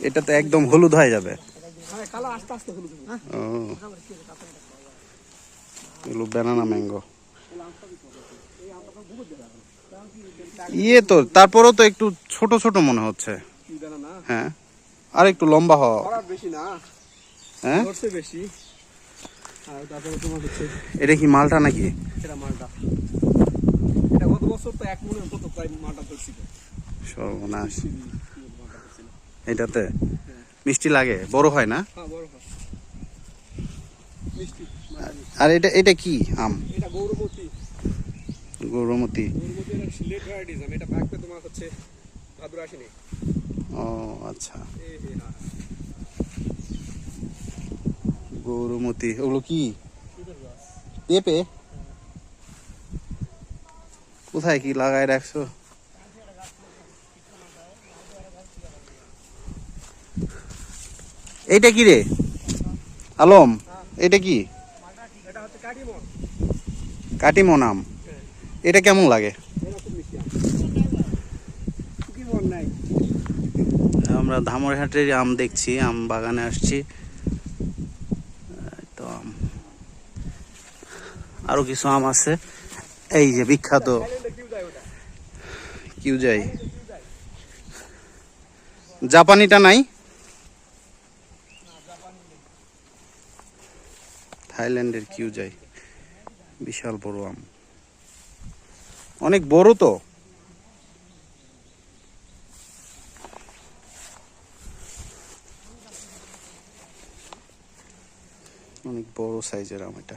এটা তো একদম হলুদ হয়ে যাবে। ও। ব্যানানা ম্যাঙ্গো ইয়ে তো তারপরেও তো একটু ছোট ছোট মনে হচ্ছে। হ্যাঁ। আর একটু লম্বা হওয়া। বেশি না। হ্যাঁ? বেশি। এটা কি মালটা নাকি? এটা মালটা। এটা গত বছর তো এক মনে হতো প্রায় মালটা ধরছিল। সর্বনাশ। এটাতে? মিষ্টি লাগে বড় হয় না? হ্যাঁ বড় হয়। মিষ্টি আর এটা এটা কি আম? গৌরমতি। ও আচ্ছা। এ হ্যাঁ গৌরমতি ওগুলো কি? পেঁপে? কোথায় কি লাগায় রাখছো? এইটা কি রে? আলম, এটা কি? কাটিমন আম এটা কেমন লাগে? আমরা ধামরহাটের আম দেখছি, আম বাগানে আসছি। তো আম। আরও কিছু আম আছে। এই যে বিখ্যাত। কিউ যাই। জাপানিটা নাই? থাইল্যান্ডের কিউ যাই। বিশাল বড় আম। অনেক বড় তো। অনেক বড় সাইজের আম এটা।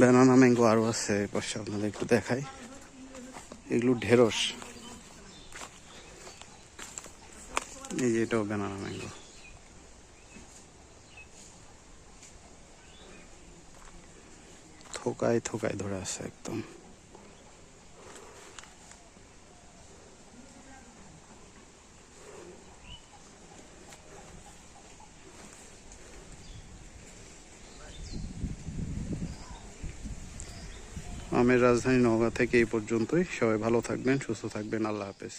ব্যানানা ম্যাঙ্গো আরও আছে পাশে আপনাদের একটু দেখাই। এগুলো ঢেঁড়স। এই যে এটাও ব্যানানা ম্যাঙ্গো থোকায় থোকায় ধরে আছে একদম। আমের রাজধানী নওগাঁ থেকে এই পর্যন্তই। সবাই ভালো থাকবেন সুস্থ থাকবেন। আল্লাহ হাফেজ।